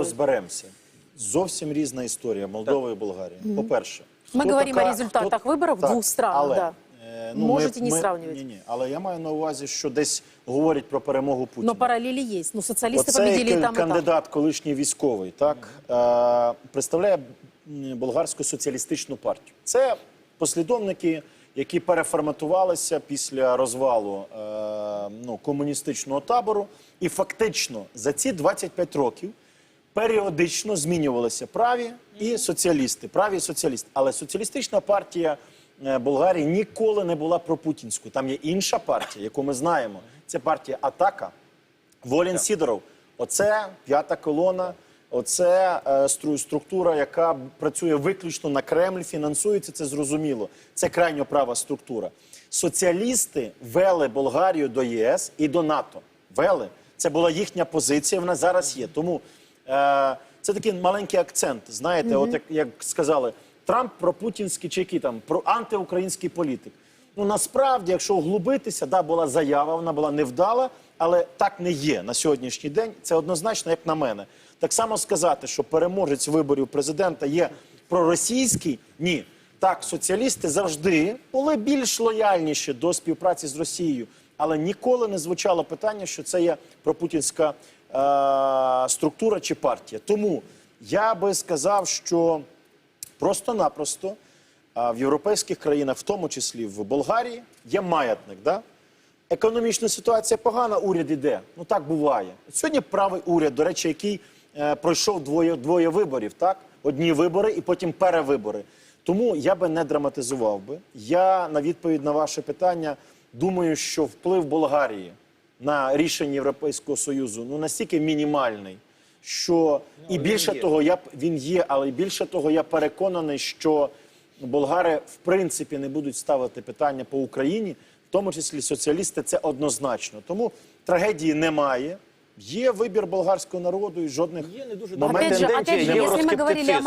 розберемося. Зовсім різна історія Молдови і Болгарії. По-перше, Ми хто говоримо о результатах виборів двох странах, Але, да. е, Можете не сравнювати. Ні, ні, але я маю на увазі, що десь говорять про перемогу Путіна. Ну, социалисты Оцей победили и к- там, там. кандидат, колишній військовий, так е, представляє болгарську соціалістичну партію. Це послідовники, які переформатувалися після розвалу е, ну, комуністичного табору, і фактично за ці 25 років періодично змінювалися праві і соціалісти. Праві і соціалісти. Але соціалістична партія е, Болгарії ніколи не була пропутінською. Там є інша партія, яку ми знаємо. Це партія Атака. Волін Сідоров. Оце п'ята колона, оце е, стру- структура, яка працює виключно на Кремль, фінансується, це зрозуміло. Це крайньо права структура. Соціалісти вели Болгарію до ЄС і до НАТО. Вели. Це була їхня позиція, вона зараз є. Тому це такий маленький акцент. Знаєте, от як, як сказали, Трамп про путінський чи який там про антиукраїнський політик. Ну насправді, якщо углубитися, да, була заява, вона була невдала, але так не є на сьогоднішній день. Це однозначно, як на мене. Так само сказати, що переможець виборів президента є проросійський, ні. Так, соціалісти завжди були більш лояльніші до співпраці з Росією, але ніколи не звучало питання, що це є пропутінська е- структура чи партія. Тому я би сказав, що просто-напросто а, в європейських країнах, в тому числі в Болгарії, є маятник. Да? Економічна ситуація погана, уряд іде. Ну так буває. Сьогодні правий уряд, до речі, який е, пройшов двоє, двоє виборів, так? Одні вибори і потім перевибори. Тому я би не драматизував би. Я на відповідь на ваше питання думаю, що вплив Болгарії на рішення Європейського Союзу ну настільки мінімальний, що і більше того, я б- він є, але й більше того, я переконаний, що болгари в принципі не будуть ставити питання по Україні, в тому числі соціалісти, це однозначно. Тому трагедії немає. Є вибір болгарського народу і жодних Є не дуже моментів Опять же, опять же, если мы говорили о.